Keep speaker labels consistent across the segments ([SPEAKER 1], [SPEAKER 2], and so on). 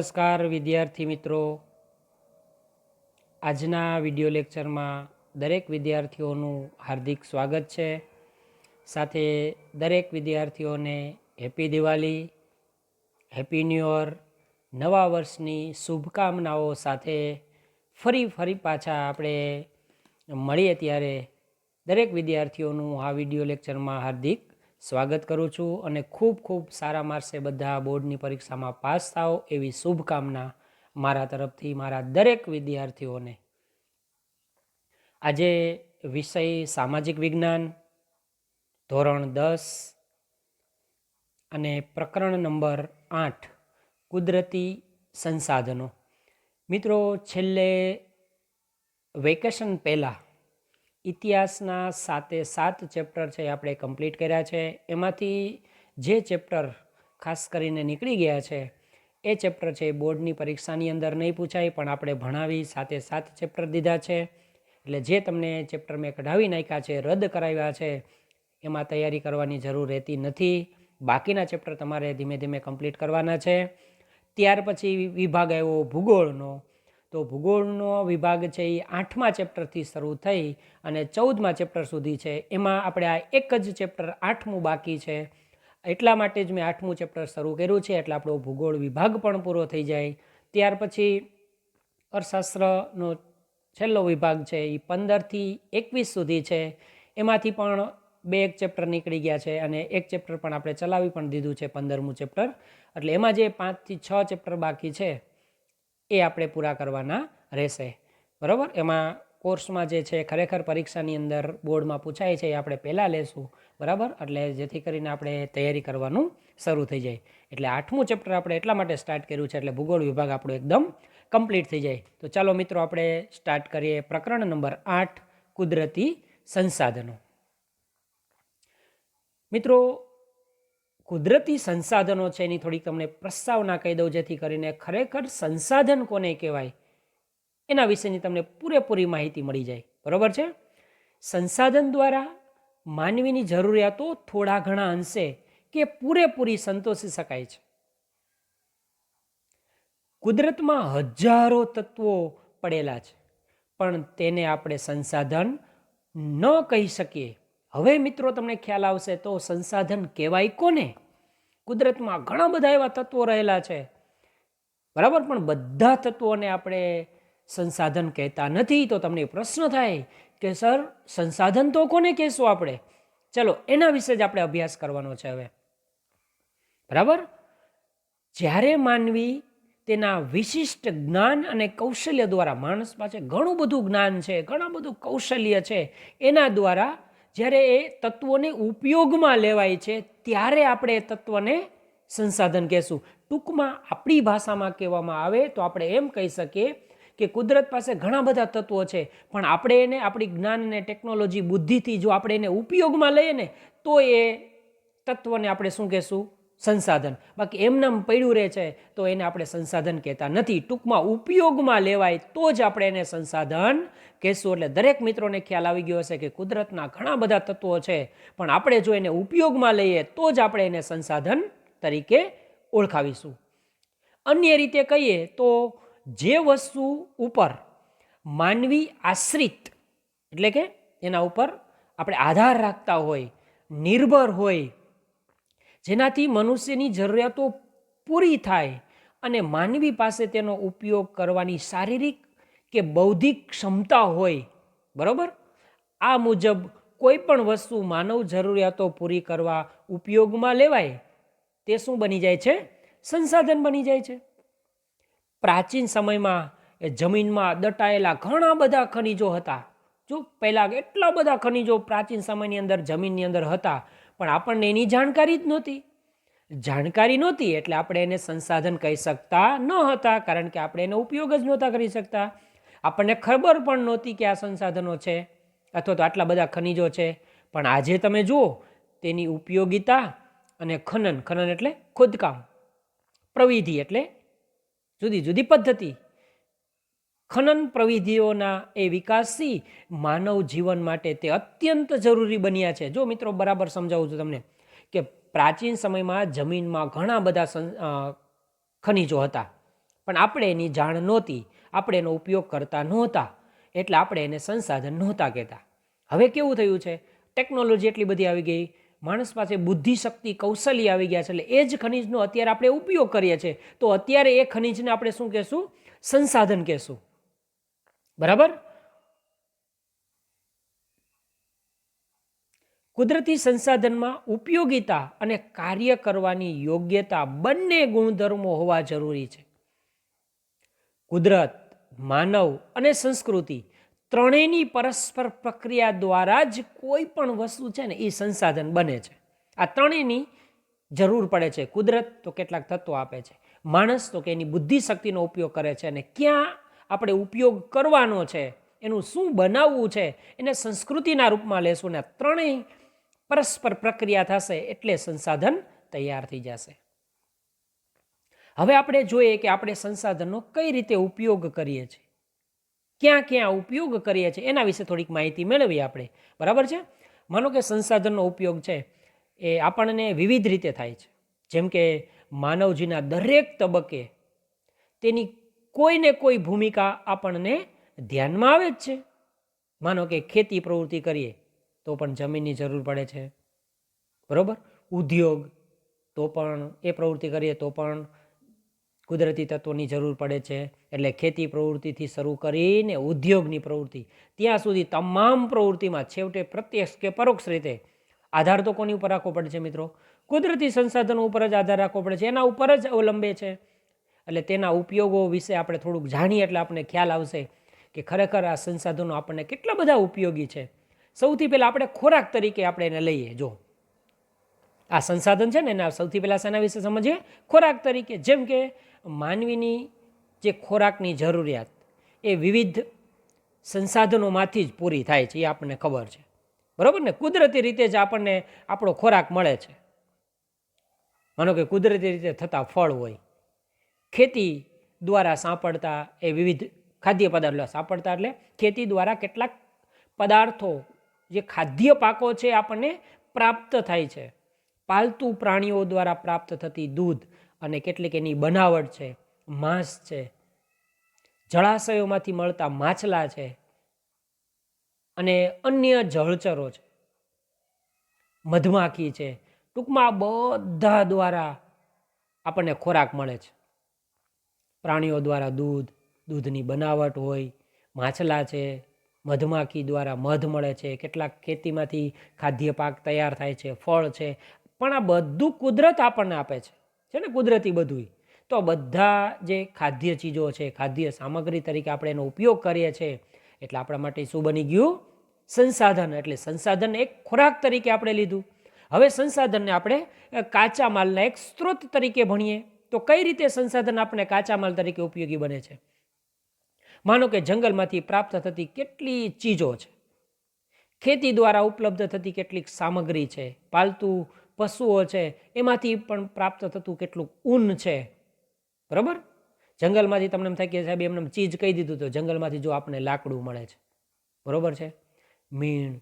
[SPEAKER 1] નમસ્કાર વિદ્યાર્થી મિત્રો. આજના વિડિયો લેક્ચરમાં દરેક વિદ્યાર્થીઓનું હાર્દિક સ્વાગત છે. સાથે દરેક વિદ્યાર્થીઓને happy Diwali, happy new year, નવા વર્ષની શુભકામનાઓ સાથે ફરી ફરી પાછા આપણે મળીએ ત્યારે દરેક વિદ્યાર્થીઓનું આ વિડિયો લેક્ચરમાં હાર્દિક સ્વાગત કરું છું અને ખૂબ ખૂબ સારા માર્ક્સે બધા બોર્ડની પરીક્ષામાં પાસ થાઓ એવી શુભકામના મારા તરફથી મારા દરેક વિદ્યાર્થીઓને. આજે વિષય સામાજિક વિજ્ઞાન, ધોરણ દસ અને પ્રકરણ નંબર આઠ, કુદરતી સંસાધનો. મિત્રો, છેલ્લે વેકેશન પહેલાં ઇતિહાસના સાતે સાત ચેપ્ટર છે એ આપણે કમ્પ્લીટ કર્યા છે. એમાંથી જે ચેપ્ટર ખાસ કરીને નીકળી ગયા છે, એ ચેપ્ટર છે એ બોર્ડની પરીક્ષાની અંદર નહીં પૂછાય, પણ આપણે ભણાવી સાતે સાત ચેપ્ટર દીધા છે. એટલે જે તમને ચેપ્ટર મેં કઢાવી નાખ્યા છે, રદ કરાવ્યા છે, એમાં તૈયારી કરવાની જરૂર રહેતી નથી. બાકીના ચેપ્ટર તમારે ધીમે ધીમે કમ્પ્લીટ કરવાના છે. ત્યાર પછી વિભાગ આવ્યો ભૂગોળનો. તો ભૂગોળનો વિભાગ છે એ આઠમા ચેપ્ટરથી શરૂ થઈ અને ચૌદમા ચેપ્ટર સુધી છે. એમાં આપણે આ એક જ ચેપ્ટર આઠમું બાકી છે. એટલા માટે જ મેં આઠમું ચેપ્ટર શરૂ કર્યું છે. એટલે આપણો ભૂગોળ વિભાગ પણ પૂરો થઈ જાય. ત્યાર પછી અર્થશાસ્ત્રનો છેલ્લો વિભાગ છે એ પંદરથી એકવીસ સુધી છે. એમાંથી પણ બે એક ચેપ્ટર નીકળી ગયા છે અને એક ચેપ્ટર પણ આપણે ચલાવી પણ દીધું છે પંદરમું ચેપ્ટર. એટલે એમાં જે પાંચથી છ ચેપ્ટર બાકી છે એ આપણે પૂરા કરવાના રહેશે. બરાબર? એમાં કોર્સમાં જે છે, ખરેખર પરીક્ષાની અંદર બોર્ડમાં પૂછાય છે, એ આપણે પહેલાં લેશું. બરાબર? એટલે જેથી કરીને આપણે તૈયારી કરવાનું શરૂ થઈ જાય. એટલે આઠમું ચેપ્ટર આપણે એટલા માટે સ્ટાર્ટ કર્યું છે, એટલે ભૂગોળ વિભાગ આપણો એકદમ કમ્પ્લીટ થઈ જાય. તો ચાલો મિત્રો, આપણે સ્ટાર્ટ કરીએ પ્રકરણ નંબર આઠ, કુદરતી સંસાધનો. મિત્રો કુદરતી સંસાધનો છે એની થોડીક તમને પ્રસ્તાવના કહી દઉં, જેથી કરીને ખરેખર સંસાધન કોને કહેવાય, એના વિશેની તમને પૂરેપૂરી માહિતી મળી જાય. બરાબર છે? સંસાધન દ્વારા માનવીની જરૂરિયાતો થોડા ઘણા અંશે કે પૂરેપૂરી સંતોષી શકાય છે. કુદરતમાં હજારો તત્વો પડેલા છે, પણ તેને આપણે સંસાધન ન કહી શકીએ. હવે મિત્રો તમને ખ્યાલ આવશે તો સંસાધન કહેવાય કોને? કુદરતમાં ઘણા બધા એવા તત્વો રહેલા છે. બરાબર? પણ બધા તત્વોને આપણે સંસાધન કહેતા નથી. તો તમને પ્રશ્ન થાય કે, સર, સંસાધન તો કોને કહેશું આપણે? ચલો, એના વિશે જ આપણે અભ્યાસ કરવાનો છે હવે. બરાબર? જ્યારે માનવી તેના વિશિષ્ટ જ્ઞાન અને કૌશલ્ય દ્વારા માણસ પાસે ઘણું બધું જ્ઞાન છે, ઘણું બધું કૌશલ્ય છે, એના દ્વારા જ્યારે એ તત્વોને ઉપયોગમાં લેવાય છે, ત્યારે આપણે એ તત્વને સંસાધન કહેશું. ટૂંકમાં આપણી ભાષામાં કહેવામાં આવે તો આપણે એમ કહી શકીએ કે કુદરત પાસે ઘણા બધા તત્વો છે, પણ આપણે એને, આપણી જ્ઞાન અને ટેકનોલોજી બુદ્ધિથી જો આપણે એને ઉપયોગમાં લઈએ ને, તો એ તત્વને આપણે શું કહેશું? સંસાધન. બાકી એમનામ પડ્યું રહે છે, તો એને આપણે સંસાધન કહેતા નથી. ટૂંકમાં ઉપયોગમાં લેવાય તો જ આપણે એને સંસાધન કહેશું. એટલે દરેક મિત્રોને ખ્યાલ આવી ગયો હશે કે કુદરતના ઘણા બધા તત્વો છે, પણ આપણે જો એને ઉપયોગમાં લઈએ તો જ આપણે એને સંસાધન તરીકે ઓળખાવીશું. અન્ય રીતે કહીએ તો જે વસ્તુ ઉપર માનવી આશ્રિત, એટલે કે એના ઉપર આપણે આધાર રાખતા હોય, નિર્ભર હોય જેનાથી મનુષ્યની જરૂરિયાતો પૂરી થાય અને માનવી પાસે તેનો ઉપયોગ કરવાની શારીરિક કે બૌદ્ધિક ક્ષમતા હોય. બરાબર? આ મુજબ કોઈ પણ વસ્તુ માનવ જરૂરિયાતો પૂરી કરવા ઉપયોગમાં લેવાય, તે શું બની જાય છે? સંસાધન બની જાય છે. પ્રાચીન સમયમાં એ જમીનમાં દટાયેલા ઘણા બધા ખનિજો હતા. જો પહેલાં એટલા બધા ખનિજો પ્રાચીન સમયની અંદર જમીનની અંદર હતા પણ આપણને એની જાણકારી જ નહોતી. જાણકારી નહોતી એટલે આપણે એને સંસાધન કહી શકતા ન હતા, કારણ કે આપણે એનો ઉપયોગ જ નહોતા કરી શકતા. આપણને ખબર પણ નહોતી કે આ સંસાધનો છે, અથવા તો આટલા બધા ખનિજો છે. પણ આજે તમે જુઓ, તેની ઉપયોગિતા અને ખનન ખનન એટલે ખોદકામ. પ્રવિધિ એટલે જુદી જુદી પદ્ધતિ. ખનન પ્રવિધિઓના એ વિકાસથી માનવ જીવન માટે તે અત્યંત જરૂરી બન્યા છે. જો મિત્રો બરાબર સમજાવું છું તમને કે પ્રાચીન સમયમાં જમીનમાં ઘણા બધા ખનિજો હતા. પણ આપણે એની જાણ નહોતી. આપણે એનો ઉપયોગ કરતા નહોતા. એટલે આપણે એને સંસાધન નહોતા કહેતા. હવે કેવું થયું છે? ટેકનોલોજી એટલી બધી આવી ગઈ. માણસ પાસે બુદ્ધિ શક્તિ કૌશલ્ય આવી ગયા છે. એટલે એ જ ખનિજનો અત્યારે આપણે ઉપયોગ કરીએ છીએ. તો અત્યારે એ ખનિજને આપણે શું કહેશું? સંસાધન કહેશું. બરાબર? કુદરતી સંસાધનમાં ઉપયોગિતા અને કાર્ય કરવાની યોગ્યતા બંને ગુણધર્મો હોવા જરૂરી છે. કુદરત, માનવ અને સંસ્કૃતિ ત્રણેયની પરસ્પર પ્રક્રિયા દ્વારા જ કોઈ પણ વસ્તુ છે ને એ સંસાધન બને છે. આ ત્રણેયની જરૂર પડે છે. કુદરત તો કેટલાક તત્વો આપે છે. માણસ તો કે એની બુદ્ધિ શક્તિનો ઉપયોગ કરે છે અને ક્યાં આપણે ઉપયોગ કરવાનો છે, એનું શું બનાવવું છે, એને સંસ્કૃતિના રૂપમાં લેશું ને ત્રણેય પરસ્પર પ્રક્રિયા થશે એટલે સંસાધન તૈયાર થઈ જશે. હવે આપણે જોઈએ કે આપણે સંસાધનનો કઈ રીતે ઉપયોગ કરીએ છીએ. ક્યાં ક્યાં ઉપયોગ કરીએ છીએ, એના વિશે થોડીક માહિતી મેળવીએ આપણે. બરાબર છે? માનો કે સંસાધનનો ઉપયોગ છે, એ આપણને વિવિધ રીતે થાય છે. જેમ કે માનવજીના દરેક તબક્કે તેની કોઈને કોઈ ભૂમિકા આપણને ધ્યાનમાં આવે જ છે. માનો કે ખેતી પ્રવૃત્તિ કરીએ, તો પણ જમીનની જરૂર પડે છે. બરાબર? ઉદ્યોગ, તો પણ એ પ્રવૃત્તિ કરીએ, તો પણ કુદરતી તત્વોની જરૂર પડે છે. એટલે ખેતી પ્રવૃત્તિથી શરૂ કરીને ઉદ્યોગની પ્રવૃત્તિ, ત્યાં સુધી તમામ પ્રવૃત્તિમાં છેવટે પ્રત્યક્ષ કે પરોક્ષ રીતે આધાર તો કોની ઉપર રાખવો પડે છે મિત્રો? કુદરતી સંસાધનો ઉપર જ આધાર રાખવો પડે છે. એના ઉપર જ અવલંબે છે. એટલે તેના ઉપયોગો વિશે આપણે થોડુંક જાણીએ એટલે આપણને ખ્યાલ આવશે કે ખરેખર આ સંસાધનો આપણને કેટલા બધા ઉપયોગી છે. સૌથી પહેલાં આપણે ખોરાક તરીકે આપણે એને લઈએ, જો. આ સંસાધન છે ને એના સૌથી પહેલાં શેના વિશે સમજીએ? ખોરાક તરીકે, જેમ કે માનવીની જે ખોરાકની જરૂરિયાત, એ વિવિધ સંસાધનોમાંથી જ પૂરી થાય છે, એ આપણને ખબર છે. બરાબર ને? કુદરતી રીતે જ આપણને આપણો ખોરાક મળે છે. માનો કે કુદરતી રીતે થતા ફળ હોય ખેતી દ્વારા સાંપડતા એ વિવિધ ખાદ્ય પદાર્થો સાંપડતા એટલે ખેતી દ્વારા કેટલાક પદાર્થો, જે ખાદ્ય પાકો છે, આપણને પ્રાપ્ત થાય છે. પાલતુ પ્રાણીઓ દ્વારા પ્રાપ્ત થતી દૂધ અને કેટલીક એની બનાવટ છે, માંસ છે, જળાશયોમાંથી મળતા માછલા છે અને અન્ય જળચરો છે. મધમાખી છે. ટૂંકમાં બધા દ્વારા આપણને ખોરાક મળે છે. પ્રાણીઓ દ્વારા દૂધ, દૂધની બનાવટ હોય, માછલા છે, મધમાખી દ્વારા મધ મળે છે, કેટલાક ખેતીમાંથી ખાદ્ય પાક તૈયાર થાય છે, ફળ છે, પણ આ બધું કુદરત આપણને આપે છે છે ને કુદરતી બધું તો બધા જે ખાદ્ય ચીજો છે, ખાદ્ય સામગ્રી તરીકે આપણે એનો ઉપયોગ કરીએ છીએ એટલે આપણા માટે શું બની ગયું? સંસાધન, એટલે સંસાધન એક ખોરાક તરીકે આપણે લીધું. હવે સંસાધનને આપણે કાચા માલના એક સ્ત્રોત તરીકે ભણીએ. તો કઈ રીતે સંસાધન આપણે કાચા માલ તરીકે ઉપયોગી બને છે? માનો કે જંગલમાંથી પ્રાપ્ત થતી કેટલી ચીજો છે? ખેતી દ્વારા ઉપલબ્ધ થતી કેટલીક સામગ્રી છે? પાલતુ પશુઓ છે? એમાંથી પણ પ્રાપ્ત થતું કેટલું ઊન છે? બરાબર? જંગલમાંથી તમને એમ થાય કે સાહેબ, એમને ચીજ કહી દીધું તો જંગલમાંથી જો આપણને લાકડું મળે છે. બરાબર છે? મીણ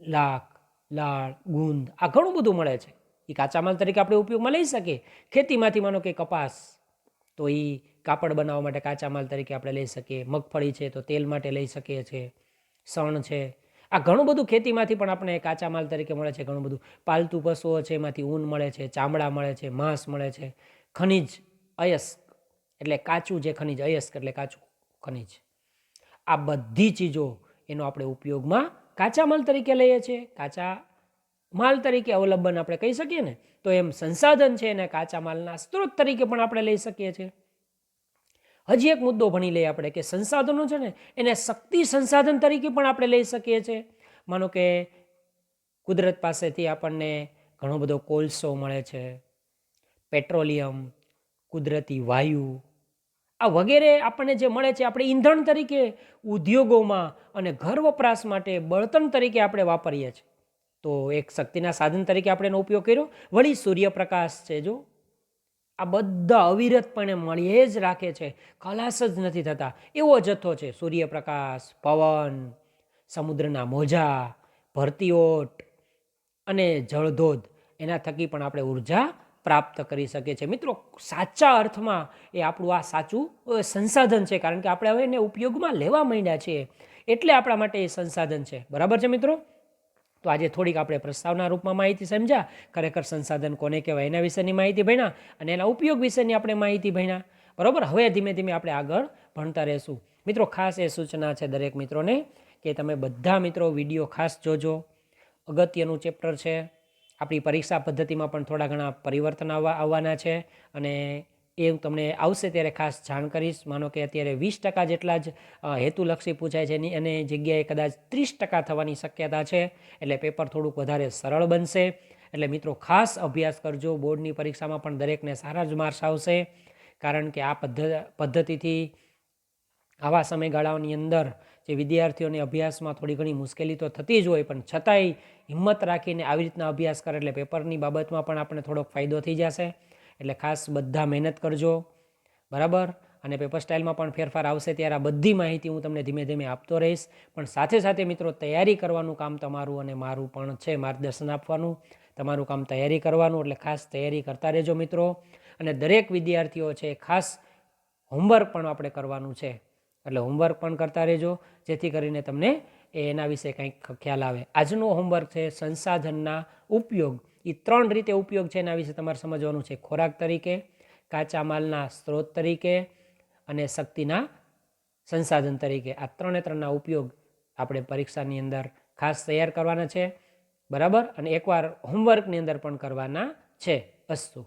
[SPEAKER 1] લાક લાળ, ગુંદ, આ ઘણું બધું મળે છે. એ કાચા માલ તરીકે આપણે ઉપયોગમાં લઈ શકીએ. ખેતીમાંથી માનો કે કપાસ, તો એ કાપડ બનાવવા માટે કાચા માલ તરીકે આપણે લઈ શકીએ. મગફળી છે તો તેલ માટે લઈ શકીએ છીએ સણ છે. આ ઘણું બધું ખેતીમાંથી પણ આપણે કાચા માલ તરીકે મળે છે. ઘણું બધું પાલતુ પશુઓ છે, એમાંથી ઊન મળે છે, ચામડા મળે છે, માંસ મળે છે. ખનિજ, અયસ્ક, એટલે કાચું જે ખનિજ, અયસ્ક એટલે કાચું ખનિજ. આ બધી ચીજો એનો આપણે ઉપયોગમાં કાચા માલ તરીકે લઈએ છીએ. કાચા માલ તરીકે અવલંબન આપણે કહી શકીએ ને, તો એમ સંસાધન છે એને કાચા માલના સ્ત્રોત તરીકે પણ આપણે લઈ શકીએ છીએ. હજી એક મુદ્દો ભણી લઈએ આપણે કે સંસાધનો છે ને, એને શક્તિ સંસાધન તરીકે પણ આપણે લઈ શકીએ છીએ. માનો કે કુદરત પાસેથી આપણને ઘણો બધો કોલસો મળે છે, પેટ્રોલિયમ, કુદરતી વાયુ, આ વગેરે આપણને જે મળે છે આપણે ઈંધણ તરીકે ઉદ્યોગોમાં અને ઘર વપરાશ માટે બળતણ તરીકે આપણે વાપરીએ છીએ. તો એક શક્તિના સાધન તરીકે આપણે એનો ઉપયોગ કર્યો. વળી સૂર્યપ્રકાશ છે જો, આ બધા અવિરતપણે મળીએ જ રાખે છે. ખલાસ જ નથી થતા. એવો જથ્થો છે. સૂર્યપ્રકાશ, પવન, સમુદ્રના મોજા, ભરતીઓટ અને જળધોધ. એના થકી પણ આપણે ઊર્જા પ્રાપ્ત કરી શકીએ છીએ. મિત્રો, સાચા અર્થમાં એ આપણું આ સાચું સંસાધન છે. કારણ કે આપણે હવે એને ઉપયોગમાં લેવા માંડ્યા છીએ. એટલે આપણા માટે એ સંસાધન છે. બરાબર છે મિત્રો? તો આજે થોડીક આપણે પ્રસ્તાવના રૂપમાં માહિતી સમજ્યા. ખરેખર સંસાધન કોને કહેવાય એના વિશેની માહિતી ભણ્યા અને એના ઉપયોગ વિશેની આપણે માહિતી ભણ્યા. બરાબર? હવે ધીમે ધીમે આપણે આગળ ભણતા રહેશું. મિત્રો, ખાસ એ સૂચના છે દરેક મિત્રોને કે તમે બધા મિત્રો વીડિયો ખાસ જોજો. અગત્યનું ચેપ્ટર છે. આપણી પરીક્ષા પદ્ધતિમાં પણ થોડા ઘણા પરિવર્તન આવવા આવવાના છે અને એ હું તમને આવશે ત્યારે ખાસ જાણ કરીશ. માનો કે અત્યારે વીસ ટકા જેટલા જ હેતુલક્ષી પૂછાય છે એની, અને જગ્યાએ કદાચ ત્રીસ ટકા થવાની શક્યતા છે. એટલે પેપર થોડુંક વધારે સરળ બનશે. એટલે મિત્રો ખાસ અભ્યાસ કરજો. બોર્ડની પરીક્ષામાં પણ દરેકને સારા જ માર્ક્સ આવશે. કારણ કે આ પદ્ધ, પદ્ધતિથી આવા સમયગાળાઓની અંદર જે વિદ્યાર્થીઓને અભ્યાસમાં થોડી ઘણી મુશ્કેલી તો થતી જ હોય, પણ છતાંય હિંમત રાખીને આવી રીતના અભ્યાસ કરે એટલે પેપરની બાબતમાં પણ આપણને થોડોક ફાયદો થઈ જશે. એટલે ખાસ બધા મહેનત કરજો. બરાબર? અને પેપર સ્ટાઇલમાં પણ ફેરફાર આવશે ત્યારે આ બધી માહિતી હું તમને ધીમે ધીમે આપતો રહીશ. પણ સાથે સાથે મિત્રો તૈયારી કરવાનું કામ તમારું અને મારું પણ છે માર્ગદર્શન આપવાનું. તમારું કામ તૈયારી કરવાનું એટલે ખાસ તૈયારી કરતા રહેજો મિત્રો. અને દરેક વિદ્યાર્થીઓ છે ખાસ હોમવર્ક પણ આપણે કરવાનું છે. એટલે હોમવર્ક પણ કરતા રહેજો. જેથી કરીને તમને એના વિશે કંઈક ખ્યાલ આવે. આજનો હોમવર્ક છે સંસાધનના ઉપયોગ. એ ત્રણ રીતે ઉપયોગ છે એના વિશે તમારે સમજવાનું છે. ખોરાક તરીકે, કાચા માલના સ્ત્રોત તરીકે અને શક્તિના સંસાધન તરીકે. આ ત્રણે ત્રણના ઉપયોગ આપણે પરીક્ષાની અંદર ખાસ તૈયાર કરવાના છે. બરાબર? અને એકવાર હોમવર્કની અંદર પણ કરવાના છે અસ્તુ